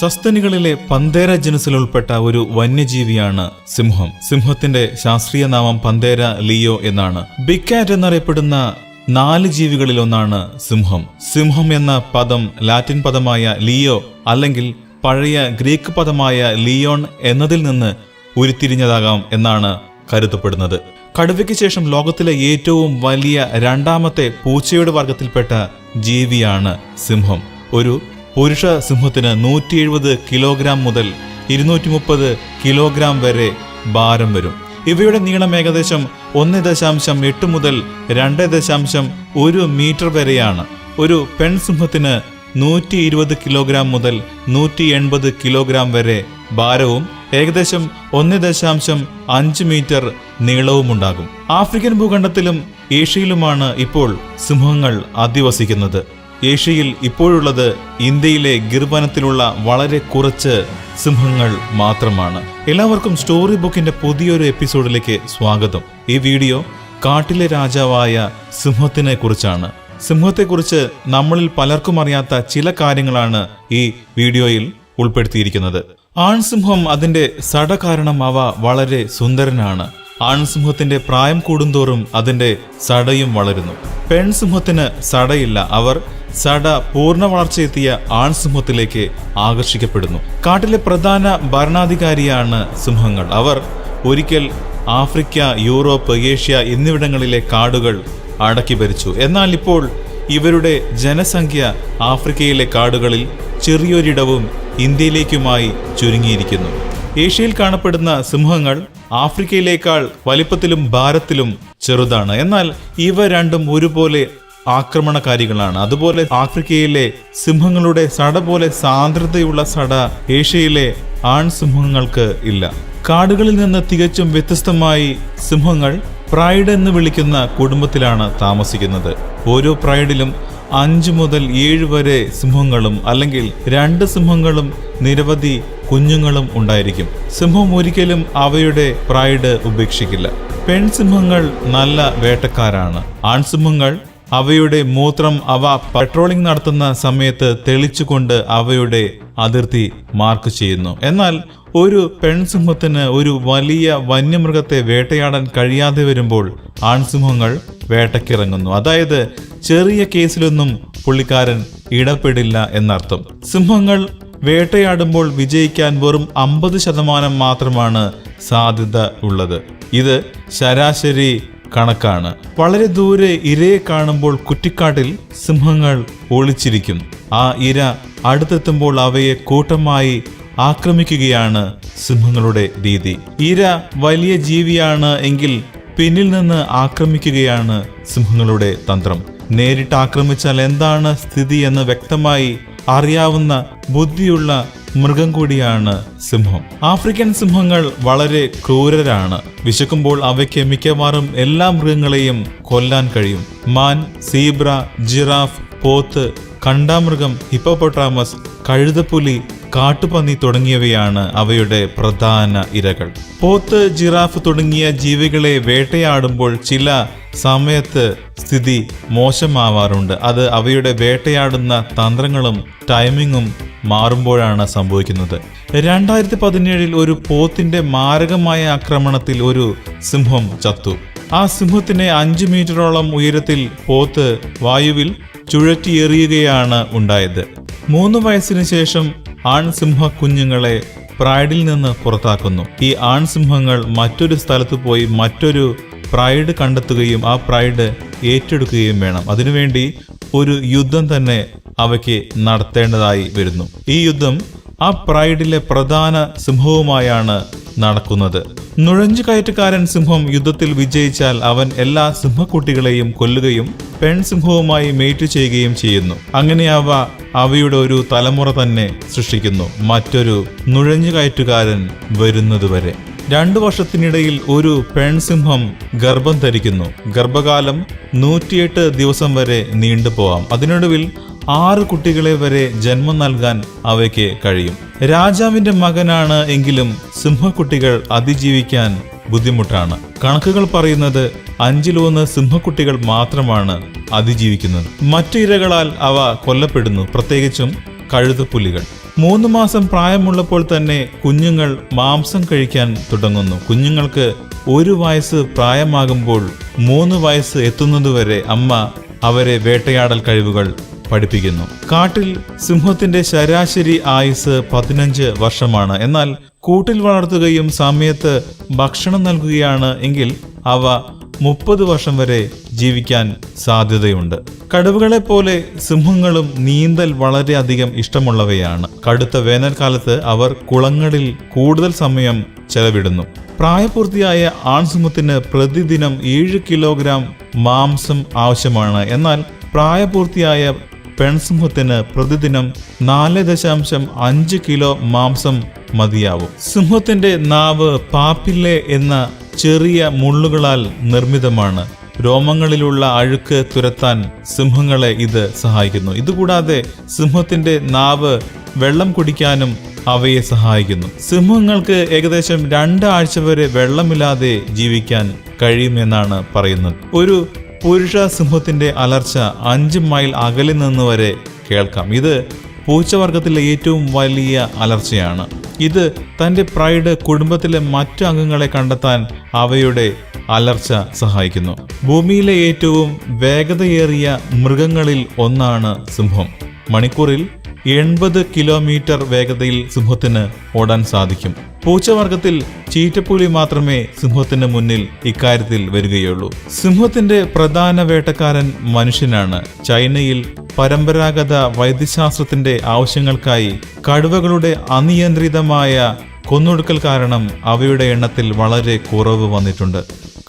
സസ്തനികളിലെ പന്തേര ജനുസിൽ ഉൾപ്പെട്ട ഒരു വന്യജീവിയാണ് സിംഹം. സിംഹത്തിന്റെ ശാസ്ത്രീയ നാമം പന്തേര ലിയോ എന്നാണ്. ബിഗ് കാറ്റ് എന്നറിയപ്പെടുന്ന നാല് ജീവികളിൽ ഒന്നാണ് സിംഹം. സിംഹം എന്ന പദം ലാറ്റിൻ പദമായ ലിയോ അല്ലെങ്കിൽ പഴയ ഗ്രീക്ക് പദമായ ലിയോൺ എന്നതിൽ നിന്ന് ഉരുത്തിരിഞ്ഞതാകാം എന്നാണ് കരുതപ്പെടുന്നത്. കടുവയ്ക്ക് ശേഷം ലോകത്തിലെ ഏറ്റവും വലിയ രണ്ടാമത്തെ പൂച്ചയുടെ വർഗത്തിൽപ്പെട്ട ജീവിയാണ് സിംഹം. ഒരു പുരുഷ സിംഹത്തിന് നൂറ്റി എഴുപത് കിലോഗ്രാം മുതൽ ഇരുന്നൂറ്റി മുപ്പത് കിലോഗ്രാം വരെ ഭാരം വരും. ഇവയുടെ നീളം ഏകദേശം ഒന്ന് ദശാംശം എട്ട് മുതൽ രണ്ട് ദശാംശം ഒരു മീറ്റർ വരെയാണ്. ഒരു പെൺസിംഹത്തിന് നൂറ്റി ഇരുപത് കിലോഗ്രാം മുതൽ നൂറ്റി എൺപത് കിലോഗ്രാം വരെ ഭാരവും ഏകദേശം ഒന്ന് ദശാംശം അഞ്ച് മീറ്റർ നീളവുമുണ്ടാകും. ആഫ്രിക്കൻ ഭൂഖണ്ഡത്തിലും ഏഷ്യയിലുമാണ് ഇപ്പോൾ സിംഹങ്ങൾ അധിവസിക്കുന്നത്. ഏഷ്യയിൽ ഇപ്പോഴുള്ളത് ഇന്ത്യയിലെ ഗിർവനത്തിലുള്ള വളരെ കുറച്ച് സിംഹങ്ങൾ മാത്രമാണ്. എല്ലാവർക്കും സ്റ്റോറി ബുക്കിന്റെ പുതിയൊരു എപ്പിസോഡിലേക്ക് സ്വാഗതം. ഈ വീഡിയോ കാട്ടിലെ രാജാവായ സിംഹത്തിനെ കുറിച്ചാണ്. സിംഹത്തെക്കുറിച്ച് നമ്മളിൽ പലർക്കും അറിയാത്ത ചില കാര്യങ്ങളാണ് ഈ വീഡിയോയിൽ ഉൾപ്പെടുത്തിയിരിക്കുന്നത്. ആൺസിംഹം അതിന്റെ സട കാരണം അവ വളരെ സുന്ദരനാണ്. ആൺസിംഹത്തിന്റെ പ്രായം കൂടുന്തോറും അതിന്റെ സടയും വളരുന്നു. പെൺസിംഹത്തിന് സടയില്ല. അവർ സട പൂർണ വളർച്ചയെത്തിയ ആൺസിംഹത്തിലേക്ക് ആകർഷിക്കപ്പെടുന്നു. കാട്ടിലെ പ്രധാന ഭരണാധികാരിയാണ് സിംഹങ്ങൾ. അവർ ഒരിക്കൽ ആഫ്രിക്ക യൂറോപ്പ് ഏഷ്യ എന്നിവിടങ്ങളിലെ കാടുകൾ അടക്കി ഭരിച്ചു. എന്നാൽ ഇപ്പോൾ ഇവരുടെ ജനസംഖ്യ ആഫ്രിക്കയിലെ കാടുകളിൽ ചെറിയൊരിടവും ഇന്ത്യയിലേക്കുമായി ചുരുങ്ങിയിരിക്കുന്നു. ഏഷ്യയിൽ കാണപ്പെടുന്ന സിംഹങ്ങൾ ആഫ്രിക്കയിലേക്കാൾ വലിപ്പത്തിലും ഭാരത്തിലും ചെറുതാണ്. എന്നാൽ ഇവ രണ്ടും ഒരുപോലെ ആക്രമണകാരികളാണ്. അതുപോലെ ആഫ്രിക്കയിലെ സിംഹങ്ങളുടെ സട പോലെ സാന്ദ്രതയുള്ള സട ഏഷ്യയിലെ ആൺസിംഹങ്ങൾക്ക് ഇല്ല. കാടുകളിൽ നിന്ന് തികച്ചും വ്യത്യസ്തമായി സിംഹങ്ങൾ പ്രൈഡ് എന്ന് വിളിക്കുന്ന കുടുംബത്തിലാണ് താമസിക്കുന്നത്. ഓരോ പ്രൈഡിലും അഞ്ച് മുതൽ ഏഴ് വരെ സിംഹങ്ങളും അല്ലെങ്കിൽ രണ്ട് സിംഹങ്ങളും നിരവധി കുഞ്ഞുങ്ങളും ഉണ്ടായിരിക്കും. സിംഹം ഒരിക്കലും അവയുടെ പ്രൈഡ് ഉപേക്ഷിക്കില്ല. പെൺസിംഹങ്ങൾ നല്ല വേട്ടക്കാരാണ്. ആൺസിംഹങ്ങൾ അവയുടെ മൂത്രം അവ പെട്രോളിംഗ് നടത്തുന്ന സമയത്ത് തെളിച്ചുകൊണ്ട് അവയുടെ അതിർത്തി മാർക്ക് ചെയ്യുന്നു. എന്നാൽ ഒരു പെൺസിംഹത്തിന് ഒരു വലിയ വന്യമൃഗത്തെ വേട്ടയാടാൻ കഴിയാതെ വരുമ്പോൾ ആൺസിംഹങ്ങൾ വേട്ടക്കിറങ്ങുന്നു അതായത് ചെറിയ കേസിലൊന്നും പുള്ളിക്കാരൻ ഇടപെടില്ല എന്നർത്ഥം. സിംഹങ്ങൾ വേട്ടയാടുമ്പോൾ വിജയിക്കാൻ വെറും അമ്പത് ശതമാനം മാത്രമാണ് സാധ്യത ഉള്ളത്. ഇത് ശരാശരി കണക്കാണ്. വളരെ ദൂരെ ഇരയെ കാണുമ്പോൾ കുറ്റിക്കാട്ടിൽ സിംഹങ്ങൾ ഒളിച്ചിരിക്കും. ആ ഇര അടുത്തെത്തുമ്പോൾ അവയെ കൂട്ടമായി ആക്രമിക്കുകയാണ് സിംഹങ്ങളുടെ രീതി ഇര വലിയ ജീവിയാണ് എങ്കിൽ പിന്നിൽ നിന്ന് ആക്രമിക്കുകയാണ് സിംഹങ്ങളുടെ തന്ത്രം. നേരിട്ട് ആക്രമിച്ചാൽ എന്താണ് സ്ഥിതി എന്ന് വ്യക്തമായി അറിയാവുന്ന ബുദ്ധിയുള്ള മൃഗം കൂടിയാണ് സിംഹം. ആഫ്രിക്കൻ സിംഹങ്ങൾ വളരെ ക്രൂരരാണ്. വിശക്കുമ്പോൾ അവയ്ക്ക് മിക്കവാറും എല്ലാ മൃഗങ്ങളെയും കൊല്ലാൻ കഴിയും. മാൻ സീബ്ര ജിറാഫ് പോത്ത് കണ്ടാമൃഗം ഹിപ്പോപ്പൊട്ടാമസ് കഴുതപ്പുലി കാട്ടുപന്നി തുടങ്ങിയവയാണ് അവയുടെ പ്രധാന ഇരകൾ. പോത്ത് ജിറാഫ് തുടങ്ങിയ ജീവികളെ വേട്ടയാടുമ്പോൾ ചില സമയത്ത് സ്ഥിതി മോശമാവാറുണ്ട്. അത് അവയുടെ വേട്ടയാടുന്ന തന്ത്രങ്ങളും ടൈമിങ്ങും മാറുമ്പോഴാണ് സംഭവിക്കുന്നത്. രണ്ടായിരത്തി പതിനേഴിൽ ഒരു പോത്തിന്റെ മാരകമായ ആക്രമണത്തിൽ ഒരു സിംഹം ചത്തു. ആ സിംഹത്തിനെ അഞ്ചു മീറ്ററോളം ഉയരത്തിൽ പോത്ത് വായുവിൽ ചുഴറ്റിയെറിയുകയാണ് ഉണ്ടായത്. മൂന്ന് വയസ്സിന് ശേഷം ആൺസിംഹ കുഞ്ഞുങ്ങളെ പ്രൈഡിൽ നിന്ന് പുറത്താക്കുന്നു. ഈ ആൺസിംഹങ്ങൾ മറ്റൊരു സ്ഥലത്ത് പോയി മറ്റൊരു പ്രൈഡ് കണ്ടെത്തുകയും ആ പ്രൈഡ് ഏറ്റെടുക്കുകയും വേണം. അതിനുവേണ്ടി ഒരു യുദ്ധം തന്നെ അവയ്ക്ക് നടത്തേണ്ടതായി വരുന്നു. ഈ യുദ്ധം ആ പ്രൈഡിലെ പ്രധാന സിംഹവുമായാണ് നടക്കുന്നത്. നുഴഞ്ഞു കയറ്റക്കാരൻ സിംഹം യുദ്ധത്തിൽ വിജയിച്ചാൽ അവൻ എല്ലാ സിംഹക്കുട്ടികളെയും കൊല്ലുകയും പെൺസിംഹവുമായി മേറ്റ് ചെയ്യുകയും ചെയ്യുന്നു. അങ്ങനെ അവ അവയുടെ ഒരു തലമുറ തന്നെ സൃഷ്ടിക്കുന്നു. മറ്റൊരു നുഴഞ്ഞു കയറ്റുകാരൻ വരുന്നതുവരെ. രണ്ടു വർഷത്തിനിടയിൽ ഒരു പെൺസിംഹം ഗർഭം ധരിക്കുന്നു. ഗർഭകാലം നൂറ്റിയെട്ട് ദിവസം വരെ നീണ്ടുപോവാം അതിനൊടുവിൽ ആറ് കുട്ടികളെ വരെ ജന്മം നൽകാൻ അവയ്ക്ക് കഴിയും. രാജാവിന്റെ മകനാണ് എങ്കിലും സിംഹക്കുട്ടികൾ അതിജീവിക്കാൻ ബുദ്ധിമുട്ടാണ്. കണക്കുകൾ പറയുന്നത് അഞ്ചിലൊന്ന് സിംഹക്കുട്ടികൾ മാത്രമാണ് അതിജീവിക്കുന്നത്. മറ്റു ഇരകളാൽ അവ കൊല്ലപ്പെടുന്നു. പ്രത്യേകിച്ചും കഴുതപ്പുലികൾ. മൂന്ന് മാസം പ്രായമുള്ളപ്പോൾ തന്നെ കുഞ്ഞുങ്ങൾ മാംസം കഴിക്കാൻ തുടങ്ങുന്നു. കുഞ്ഞുങ്ങൾക്ക് ഒരു വയസ്സ് പ്രായമാകുമ്പോൾ മൂന്ന് വയസ്സ് എത്തുന്നതുവരെ അമ്മ അവരെ വേട്ടയാടൽ കഴിവുകൾ പഠിപ്പിക്കുന്നു. കാട്ടിൽ സിംഹത്തിന്റെ ശരാശരി ആയുസ് പതിനഞ്ച് വർഷമാണ്. എന്നാൽ കൂട്ടിൽ വളർത്തുകയും സമയത്ത് ഭക്ഷണം നൽകുകയാണ് എങ്കിൽ അവ മുപ്പത് വർഷം വരെ ജീവിക്കാൻ സാധ്യതയുണ്ട്. കടുവകളെ പോലെ സിംഹങ്ങളും നീന്തൽ വളരെയധികം ഇഷ്ടമുള്ളവയാണ്. കടുത്ത വേനൽക്കാലത്ത് അവർ കുളങ്ങളിൽ കൂടുതൽ സമയം ചെലവിടുന്നു. പ്രായപൂർത്തിയായ ആൺസിംഹത്തിന് പ്രതിദിനം ഏഴ് കിലോഗ്രാം മാംസം ആവശ്യമാണ്. എന്നാൽ പ്രായപൂർത്തിയായ പെൺസിംഹത്തിന് പ്രതിദിനം നാല് ദശാംശം അഞ്ച് കിലോ മാംസം മതിയാവും. സിംഹത്തിന്റെ നാവ് പാപ്പില്ലെ എന്ന ചെറിയ മുള്ളുകളാൽ നിർമ്മിതമാണ്. രോമങ്ങളിലുള്ള അഴുക്ക് തുരത്താൻ സിംഹങ്ങളെ ഇത് സഹായിക്കുന്നു. ഇതുകൂടാതെ സിംഹത്തിന്റെ നാവ് വെള്ളം കുടിക്കാനും അവയെ സഹായിക്കുന്നു. സിംഹങ്ങൾക്ക് ഏകദേശം രണ്ടാഴ്ച വരെ വെള്ളമില്ലാതെ ജീവിക്കാൻ കഴിയുമെന്നാണ് പറയുന്നത്. ഒരു പുരുഷ സിംഹത്തിന്റെ അലർച്ച അഞ്ച് മൈൽ അകലിൽ നിന്ന് വരെ കേൾക്കാം. ഇത് പൂച്ചവർഗത്തിലെ ഏറ്റവും വലിയ അലർച്ചയാണ്. ഇത് തന്റെ പ്രൈഡ് കുടുംബത്തിലെ മറ്റു അംഗങ്ങളെ കണ്ടെത്താൻ അവയുടെ അലർച്ച സഹായിക്കുന്നു. ഭൂമിയിലെ ഏറ്റവും വേഗതയേറിയ മൃഗങ്ങളിൽ ഒന്നാണ് സിംഹം. മണിക്കൂറിൽ എൺപത് കിലോമീറ്റർ വേഗതയിൽ സിംഹത്തിന് ഓടാൻ സാധിക്കും. പൂച്ചവർഗത്തിൽ ചീറ്റപ്പുലി മാത്രമേ സിംഹത്തിന് മുന്നിൽ ഇക്കാര്യത്തിൽ വരികയുള്ളൂ. സിംഹത്തിന്റെ പ്രധാന വേട്ടക്കാരൻ മനുഷ്യനാണ്. ചൈനയിൽ പരമ്പരാഗത വൈദ്യശാസ്ത്രത്തിന്റെ ആവശ്യങ്ങൾക്കായി കടുവകളുടെ അനിയന്ത്രിതമായ കൊന്നൊടുക്കൽ കാരണം അവയുടെ എണ്ണത്തിൽ വളരെ കുറവ് വന്നിട്ടുണ്ട്.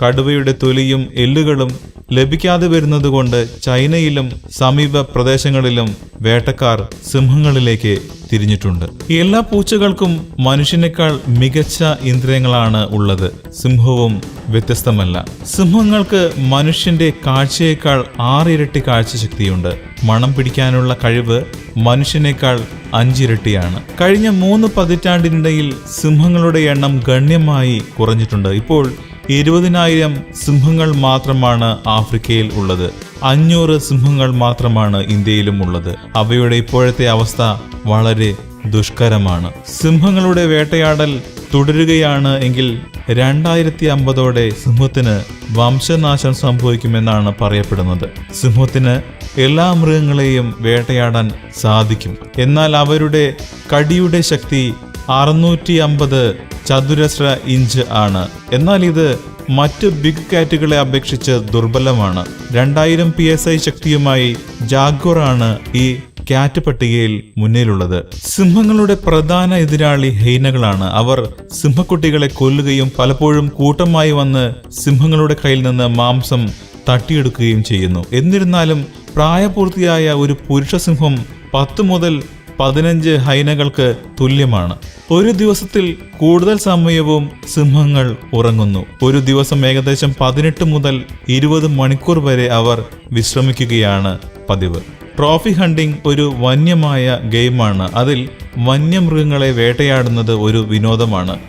കടുവയുടെ തൊലിയും എല്ലുകളും ലഭിക്കാതെ വരുന്നതുകൊണ്ട് ചൈനയിലും സമീപ പ്രദേശങ്ങളിലും വേട്ടക്കാർ സിംഹങ്ങളിലേക്ക് തിരിഞ്ഞിട്ടുണ്ട്. എല്ലാ പൂച്ചകൾക്കും മനുഷ്യനേക്കാൾ മികച്ച ഇന്ദ്രിയങ്ങളാണ് ഉള്ളത്. സിംഹവും വ്യത്യസ്തമല്ല. സിംഹങ്ങൾക്ക് മനുഷ്യന്റെ കാഴ്ചയേക്കാൾ ആറിരട്ടി കാഴ്ചശക്തിയുണ്ട്. മണം പിടിക്കാനുള്ള കഴിവ് മനുഷ്യനേക്കാൾ അഞ്ചിരട്ടിയാണ്. കഴിഞ്ഞ മൂന്ന് പതിറ്റാണ്ടിനിടയിൽ സിംഹങ്ങളുടെ എണ്ണം ഗണ്യമായി കുറഞ്ഞിട്ടുണ്ട്. ഇപ്പോൾ ഇരുപതിനായിരം സിംഹങ്ങൾ മാത്രമാണ് ആഫ്രിക്കയിൽ ഉള്ളത്. അഞ്ഞൂറ് സിംഹങ്ങൾ മാത്രമാണ് ഇന്ത്യയിലും ഉള്ളത്. അവയുടെ ഇപ്പോഴത്തെ അവസ്ഥ വളരെ ദുഷ്കരമാണ്. സിംഹങ്ങളുടെ വേട്ടയാടൽ തുടരുകയാണ് എങ്കിൽ രണ്ടായിരത്തി അമ്പതോടെ സിംഹത്തിന് വംശനാശം സംഭവിക്കുമെന്നാണ് പറയപ്പെടുന്നത്. സിംഹത്തിന് എല്ലാ മൃഗങ്ങളെയും വേട്ടയാടാൻ സാധിക്കും. എന്നാൽ അവരുടെ കടിയുടെ ശക്തി അറുന്നൂറ്റി അമ്പത് ചതുരശ്ര ഇഞ്ച് ആണ്. എന്നാൽ ഇത് മറ്റ് ബിഗ് കാറ്റുകളെ അപേക്ഷിച്ച് ദുർബലമാണ്. രണ്ടായിരം പി എസ് ഐ ശക്തിയുമായി ജാഗ്വറാണ് ഈ കാറ്റ് പട്ടികയിൽ മുന്നിലുള്ളത്. സിംഹങ്ങളുടെ പ്രധാന എതിരാളി ഹൈനകളാണ്. അവർ സിംഹക്കുട്ടികളെ കൊല്ലുകയും പലപ്പോഴും കൂട്ടമായി വന്ന് സിംഹങ്ങളുടെ കയ്യിൽ നിന്ന് മാംസം തട്ടിയെടുക്കുകയും ചെയ്യുന്നു. എന്നിരുന്നാലും പ്രായപൂർത്തിയായ ഒരു പുരുഷ സിംഹം പത്ത് മുതൽ പതിനഞ്ച് ഹൈനകൾക്ക് തുല്യമാണ്. ഒരു ദിവസത്തിൽ കൂടുതൽ സമയവും സിംഹങ്ങൾ ഉറങ്ങുന്നു. ഒരു ദിവസം ഏകദേശം പതിനെട്ട് മുതൽ ഇരുപത് മണിക്കൂർ വരെ അവർ വിശ്രമിക്കുകയാണ് പതിവ്. ട്രോഫി ഹണ്ടിംഗ് ഒരു വന്യമായ ഗെയിമാണ്. അതിൽ വന്യമൃഗങ്ങളെ വേട്ടയാടുന്നത് ഒരു വിനോദമാണ്.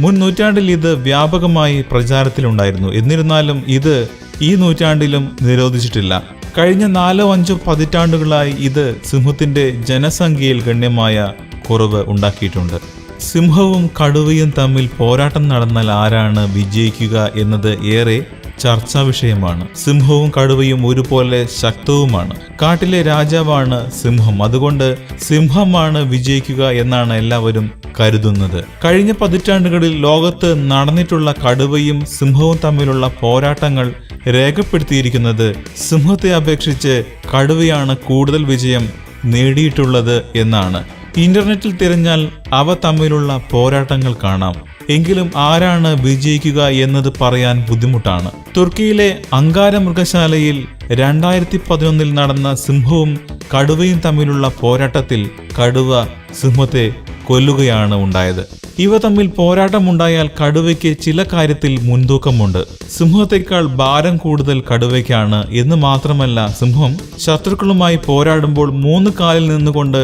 മുൻ നൂറ്റാണ്ടിൽ ഇത് വ്യാപകമായി പ്രചാരത്തിലുണ്ടായിരുന്നു. എന്നിരുന്നാലും ഇത് ഈ നൂറ്റാണ്ടിലും നിരോധിച്ചിട്ടില്ല. കഴിഞ്ഞ നാലോ അഞ്ചോ പതിറ്റാണ്ടുകളായി ഇത് സിംഹത്തിന്റെ ജനസംഖ്യയിൽ ഗണ്യമായ കുറവ് ഉണ്ടാക്കിയിട്ടുണ്ട്. സിംഹവും കടുവയും തമ്മിൽ പോരാട്ടം നടന്നാൽ ആരാണ് വിജയിക്കുക എന്നത് ഏറെ ചർച്ചാ വിഷയമാണ്. സിംഹവും കടുവയും ഒരുപോലെ ശക്തവുമാണ്. കാട്ടിലെ രാജാവാണ് സിംഹം. അതുകൊണ്ട് സിംഹമാണ് വിജയിക്കുക എന്നാണ് എല്ലാവരും കരുതുന്നത്. കഴിഞ്ഞ പതിറ്റാണ്ടുകളിൽ ലോകത്ത് നടന്നിട്ടുള്ള കടുവയും സിംഹവും തമ്മിലുള്ള പോരാട്ടങ്ങൾ രേഖപ്പെടുത്തിയിരിക്കുന്നത് സിംഹത്തെ അപേക്ഷിച്ച് കടുവയാണ് കൂടുതൽ വിജയം നേടിയിട്ടുള്ളത് എന്നാണ്. ഇന്റർനെറ്റിൽ തിരഞ്ഞാൽ അവ തമ്മിലുള്ള പോരാട്ടങ്ങൾ കാണാം. എങ്കിലും ആരാണ് വിജയിക്കുക എന്നത് പറയാൻ ബുദ്ധിമുട്ടാണ്. തുർക്കിയിലെ അങ്കാര മൃഗശാലയിൽ രണ്ടായിരത്തി പതിനൊന്നിൽ നടന്ന സിംഹവും കടുവയും തമ്മിലുള്ള പോരാട്ടത്തിൽ കടുവ സിംഹത്തെ കൊല്ലുകയാണ് ഉണ്ടായത്. ഇവ തമ്മിൽ പോരാട്ടമുണ്ടായാൽ കടുവയ്ക്ക് ചില കാര്യത്തിൽ മുൻതൂക്കമുണ്ട്. സിംഹത്തേക്കാൾ ഭാരം കൂടുതൽ കടുവയ്ക്കാണ് എന്ന് മാത്രമല്ല സിംഹം ശത്രുക്കളുമായി പോരാടുമ്പോൾ മൂന്ന് കാലിൽ നിന്നുകൊണ്ട്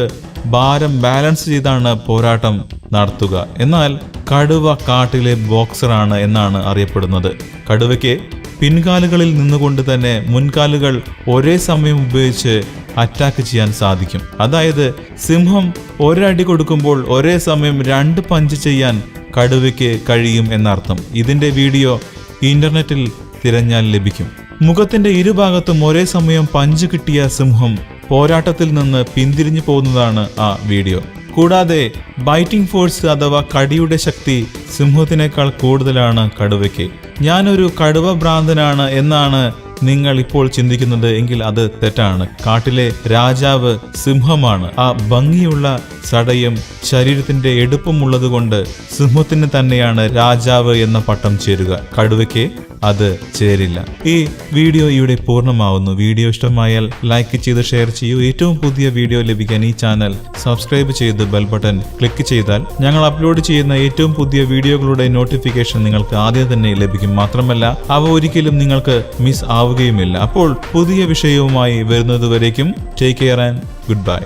ഭാരം ബാലൻസ് ചെയ്താണ് പോരാട്ടം നടത്തുക. എന്നാൽ കടുവ കാട്ടിലെ ബോക്സറാണ് എന്നാണ് അറിയപ്പെടുന്നത്. കടുവയ്ക്ക് പിൻകാലുകളിൽ നിന്നുകൊണ്ട് തന്നെ മുൻകാലുകൾ ഒരേ സമയം ഉപയോഗിച്ച് അറ്റാക്ക് ചെയ്യാൻ സാധിക്കും. അതായത് സിംഹം ഒരടി കൊടുക്കുമ്പോൾ ഒരേ സമയം രണ്ട് പഞ്ച് ചെയ്യാൻ കടുവയ്ക്ക് കഴിയും എന്നർത്ഥം. ഇതിന്റെ വീഡിയോ ഇന്റർനെറ്റിൽ തിരഞ്ഞാൽ ലഭിക്കും. മുഖത്തിന്റെ ഇരുഭാഗത്തും ഒരേ സമയം പഞ്ച് കിട്ടിയ സിംഹം പോരാട്ടത്തിൽ നിന്ന് പിന്തിരിഞ്ഞു പോകുന്നതാണ് ആ വീഡിയോ. കൂടാതെ ബൈറ്റിംഗ് ഫോഴ്സ് അഥവാ കടിയുടെ ശക്തി സിംഹത്തിനേക്കാൾ കൂടുതലാണ് കടുവയ്ക്ക്. ഞാനൊരു കടുവ ഭ്രാന്തനാണ് എന്നാണ് നിങ്ങൾ ഇപ്പോൾ ചിന്തിക്കുന്നത് എങ്കിൽ അത് തെറ്റാണ്. കാട്ടിലെ രാജാവ് സിംഹമാണ്. ആ ഭംഗിയുള്ള സടയും ശരീരത്തിന്റെ എടുപ്പമുള്ളത് കൊണ്ട് സിംഹത്തിന് തന്നെയാണ് രാജാവ് എന്ന പട്ടം ചേരുക. കടുവയ്ക്ക് അത് ചേരില്ല. ഈ വീഡിയോ ഇവിടെ പൂർണമാവുന്നു. വീഡിയോ ഇഷ്ടമായാൽ ലൈക്ക് ചെയ്ത് ഷെയർ ചെയ്യൂ. ഏറ്റവും പുതിയ വീഡിയോ ലഭിക്കാൻ ഈ ചാനൽ സബ്സ്ക്രൈബ് ചെയ്ത് ബെൽ ബട്ടൺ ക്ലിക്ക് ചെയ്താൽ ഞങ്ങൾ അപ്ലോഡ് ചെയ്യുന്ന ഏറ്റവും പുതിയ വീഡിയോകളുടെ നോട്ടിഫിക്കേഷൻ നിങ്ങൾക്ക് ആദ്യം തന്നെ ലഭിക്കും. മാത്രമല്ല അവ ഒരിക്കലും നിങ്ങൾക്ക് മിസ് ആവുകയുമില്ല. അപ്പോൾ പുതിയ വിഷയവുമായി വരുന്നതുവരേക്കും take care and good bye